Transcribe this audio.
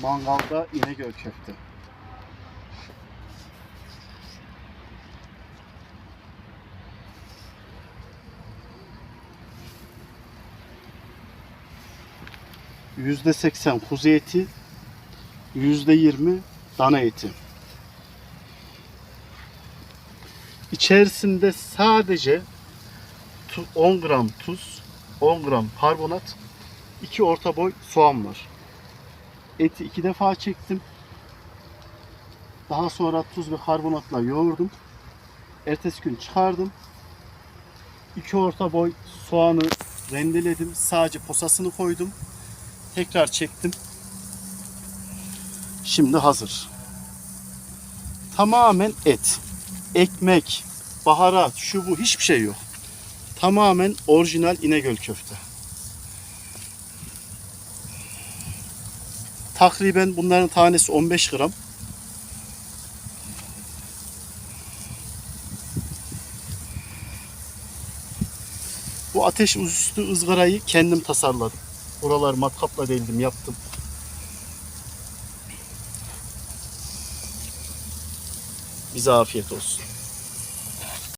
Mangalda İnegöl köfte. Yüzde seksen kuzu eti, yüzde yirmi dana eti. İçerisinde sadece tu- 10 gram tuz, 10 gram karbonat, 2 orta boy soğan var. Eti iki defa çektim. Daha sonra tuz ve karbonatla yoğurdum. Ertesi gün çıkardım. İki orta boy soğanı rendeledim. Sadece posasını koydum. Tekrar çektim. Şimdi hazır. Tamamen et. Ekmek, baharat, şu bu hiçbir şey yok. Tamamen orijinal İnegöl köfte. Takriben bunların tanesi 15 gram. Bu ateş üstü ızgarayı kendim tasarladım. Oralar matkapla deldim, yaptım. Bize afiyet olsun.